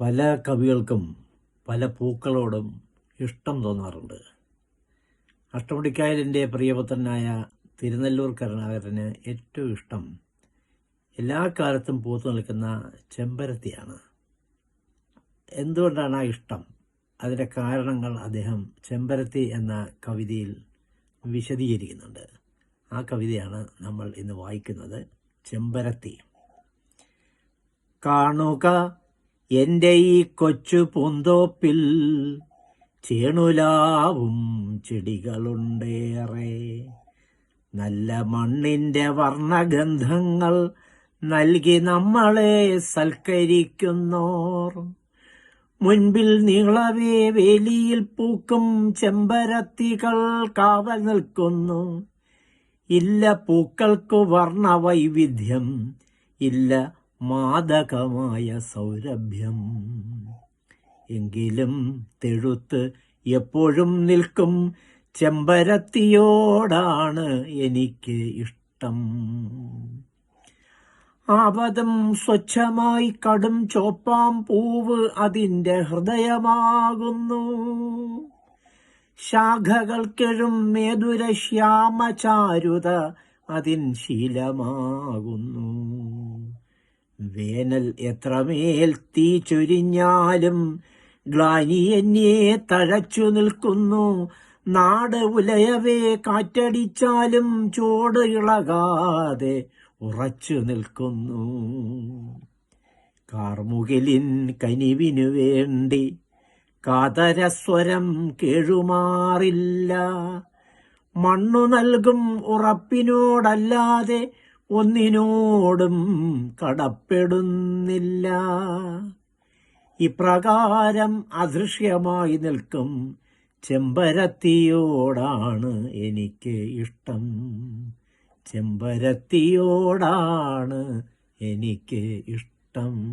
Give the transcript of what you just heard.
പല കവികൾക്കും പല പൂക്കളോടും ഇഷ്ടം തോന്നാറുണ്ട്. അഷ്ടമുടിക്കായലിന്റെ പ്രിയപുത്രനായ തിരുനെല്ലൂർ കരുണാകരന് ഏറ്റവും ഇഷ്ടം എല്ലാ കാലത്തും പൂത്തു നിൽക്കുന്ന ചെമ്പരത്തിയാണ്. എന്തുകൊണ്ടാണ് ആ ഇഷ്ടം? അതിന്റെ കാരണങ്ങൾ അദ്ദേഹം ചെമ്പരത്തി എന്ന കവിതയിൽ വിശദീകരിക്കുന്നുണ്ട്. ആ കവിതയാണ് നമ്മൾ ഇന്ന് വായിക്കുന്നത് ചെമ്പരത്തി. കാണുക എന്റെ ഈ കൊച്ചു പൂന്തോപ്പിൽ ചേണുലാവും ചെടികളുണ്ടേറെ. നല്ല മണ്ണിന്റെ വർണഗന്ധങ്ങൾ നൽകി നമ്മളെ സൽക്കരിക്കുന്നോർ. മുൻപിൽ നീളവേ വേലിയിൽ പൂക്കും ചെമ്പരത്തികൾ കാവൽ നിൽക്കുന്നു. ഇല്ല പൂക്കൾക്കു വർണവൈവിധ്യം ഇല്ല മാദകമായ സൗരഭ്യം. എങ്കിലും തെഴുത്ത് എപ്പോഴും നിൽക്കും. ചെമ്പരത്തിയോടാണ് എനിക്ക് ഇഷ്ടം. ആപദം സ്വച്ഛമായി കടും ചോപ്പാം പൂവ് അതിന്റെ ഹൃദയമാകുന്നു. ശാഖകൾക്കെഴും മേതുര ശ്യാമചാരുത അതിൻ ശീലമാകുന്നു. വേനൽ എത്രമേൽ തീ ചൊരിഞ്ഞാലും ഗ്ലാനിയന്യെ തഴച്ചു നിൽക്കുന്നു. നാട് ഉലയവേ കാറ്റടിച്ചാലും ചോട് ഇളകാതെ ഉറച്ചു നിൽക്കുന്നു. കാർമുകിലിൻ കനിവിനു വേണ്ടി കാതരസ്വരം കേഴുമാറില്ല. മണ്ണു നൽകും ഉറപ്പിനോടല്ലാതെ ഒന്നിനോടും കടപ്പെടുന്നില്ല. ഇപ്രകാരം അദൃശ്യമായി നിൽക്കും ചെമ്പരത്തിയോടാണ് എനിക്ക് ഇഷ്ടം. ചെമ്പരത്തിയോടാണ് എനിക്ക് ഇഷ്ടം.